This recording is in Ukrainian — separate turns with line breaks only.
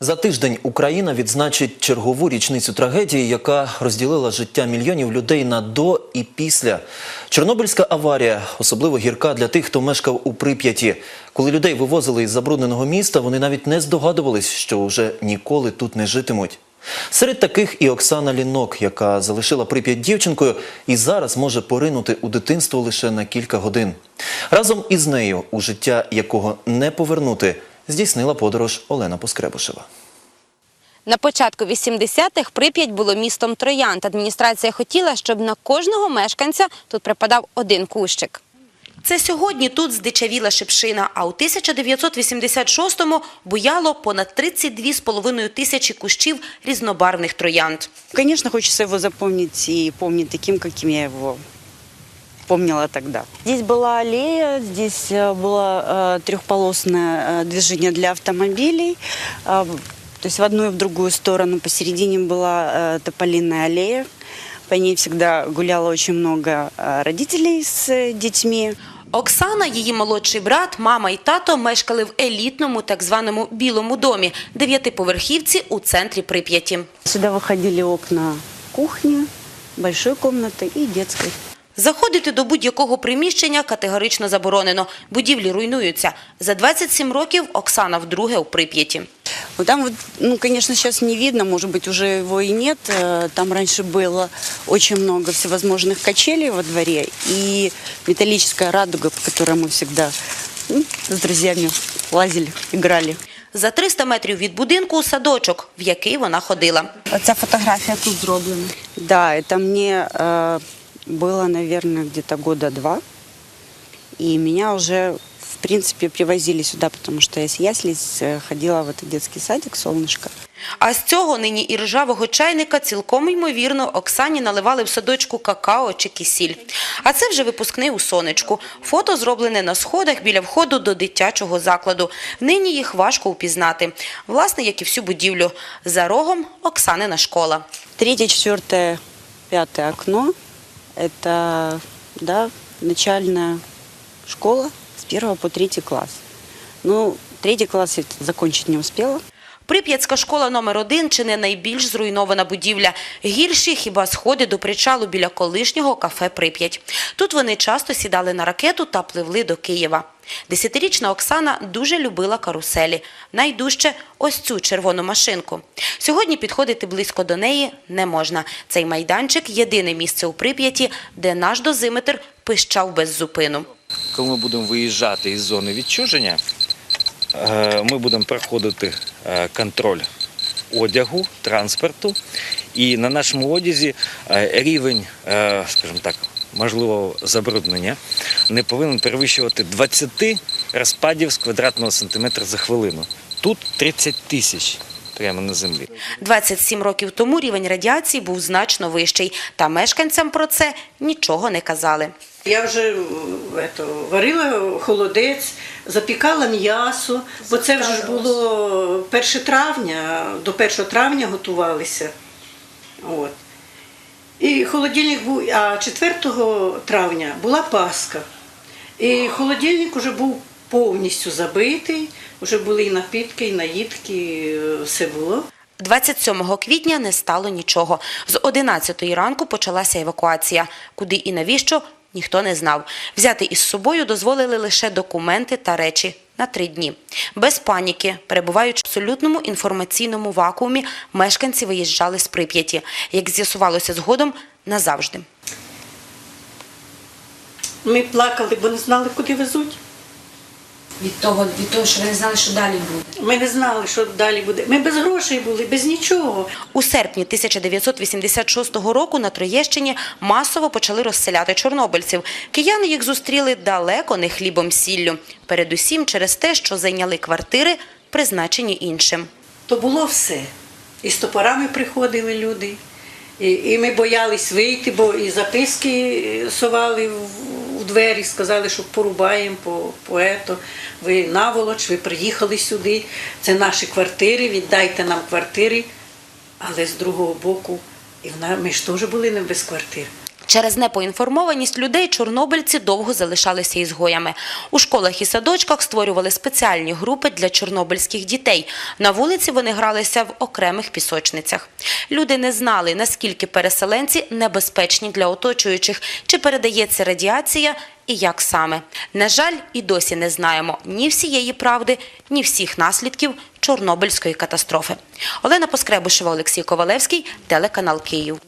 За тиждень Україна відзначить чергову річницю трагедії, яка розділила життя мільйонів людей на до і після. Чорнобильська аварія особливо гірка для тих, хто мешкав у Прип'яті. Коли людей вивозили із забрудненого міста, вони навіть не здогадувались, що вже ніколи тут не житимуть. Серед таких і Оксана Лінок, яка залишила Прип'ять дівчинкою і зараз може поринути у дитинство лише на кілька годин. Разом із нею, у життя якого не повернути, здійснила подорож Олена Поскребушева.
На початку 80-х Прип'ять було містом троянд. Адміністрація хотіла, щоб на кожного мешканця тут припадав один кущик. Це сьогодні тут здичавіла шипшина, а у 1986-му буяло понад 32,5 тисячі кущів різнобарвних троянд.
Конечно, хочется его запомнить и помнить таким, каким я его помнила тогда. Здесь была аллея, здесь э, было э, трехполосное э, движение для автомобилей. э, в- То есть в одну и в другую сторону. Посередине была э, тополиная аллея. По ней всегда гуляло очень много э, родителей с э, детьми.
Оксана, її молодший брат, мама і тато мешкали в елітному так званому білому домі, дев'ятиповерхівці у центрі Прип'яті.
Сюда выходили окна кухни, большой комнаты и детской.
Заходити до будь-якого приміщення категорично заборонено. Будівлі руйнуються. За 27 років Оксана вдруге у Прип'яті.
Вот там вот, ну, конечно, сейчас не видно, может быть, уже его и нет. Э, Там раньше было очень много всевозможных качелей во дворе и металлическая радуга, по которой мы всегда ну, с друзьями лазили, играли.
За 300 метрів від будинку садочок, в який вона ходила.
Ця фотографія тут зроблена.
Да, это мне э, было, наверное, где-то года два. И меня уже, в принципе, привозили сюда, потому что я с яслиц э, ходила в этот детский садик «Солнышко».
А з цього нині і ржавого чайника цілком ймовірно Оксані наливали в садочку какао чи кисіль. А це вже випускний у сонечку. Фото зроблене на сходах біля входу до дитячого закладу. Нині їх важко упізнати. Власне, як і всю будівлю. За рогом Оксанина школа.
Третье, четвертое, пятое окно – это да, начальная школа с первого по третий класс. Ну, третий класс я закончить не успела.
Прип'ятська школа номер один чи не найбільш зруйнована будівля. Гірші хіба сходи до причалу біля колишнього кафе Прип'ять. Тут вони часто сідали на ракету та пливли до Києва. Десятирічна Оксана дуже любила каруселі. Найдужче ось цю червону машинку. Сьогодні підходити близько до неї не можна. Цей майданчик – єдине місце у Прип'яті, де наш дозиметр пищав без зупину.
коли ми будемо виїжджати із зони відчуження, ми будемо проходити е, контроль одягу, транспорту, і на нашому одязі е, рівень, е, скажімо так, можливого забруднення не повинен перевищувати 20 розпадів з квадратного сантиметра за хвилину. Тут 30 тисяч прямо на землі.
27 років тому рівень радіації був значно вищий, та мешканцям про це нічого не казали.
Я вже е, ето, варила холодець, запікала м'ясо, бо це вже ж було 1 травня, до 1 травня готувалися. От. І холодильник був, а 4 травня була Пасха. І холодильник вже був повністю забитий, вже були і напітки, і наїдки, е, все було.
27 квітня не стало нічого. З 11 ранку почалася евакуація. Куди і навіщо – ніхто не знав. Взяти із собою дозволили лише документи та речі на три дні. Без паніки, перебуваючи в абсолютному інформаційному вакуумі, мешканці виїжджали з Прип'яті. Як з'ясувалося згодом, назавжди.
Ми плакали, бо не знали, куди везуть.
Від того, від того, що ви не знали, що далі буде.
Ми не знали, що далі буде. Ми без грошей були, без нічого.
У серпні 1986 року на Троєщині масово почали розселяти чорнобильців. Кияни їх зустріли далеко не хлібом сіллю. Передусім через те, що зайняли квартири, призначені іншим.
То було все. І з топорами приходили люди. І, і ми боялись вийти, бо і записки е, совали у двері, сказали, що порубаємо по, поету. Ви наволоч, ви приїхали сюди. Це наші квартири, віддайте нам квартири. Але з другого боку, і в на- ми ж теж були не без квартир.
Через непоінформованість людей чорнобильці довго залишалися ізгоями. У школах і садочках створювали спеціальні групи для чорнобильських дітей. На вулиці вони гралися в окремих пісочницях. Люди не знали, наскільки переселенці небезпечні для оточуючих, чи передається радіація і як саме. На жаль, і досі не знаємо ні всієї правди, ні всіх наслідків Чорнобильської катастрофи. Олена Поскребушева, Олексій Ковалевський, телеканал Київ.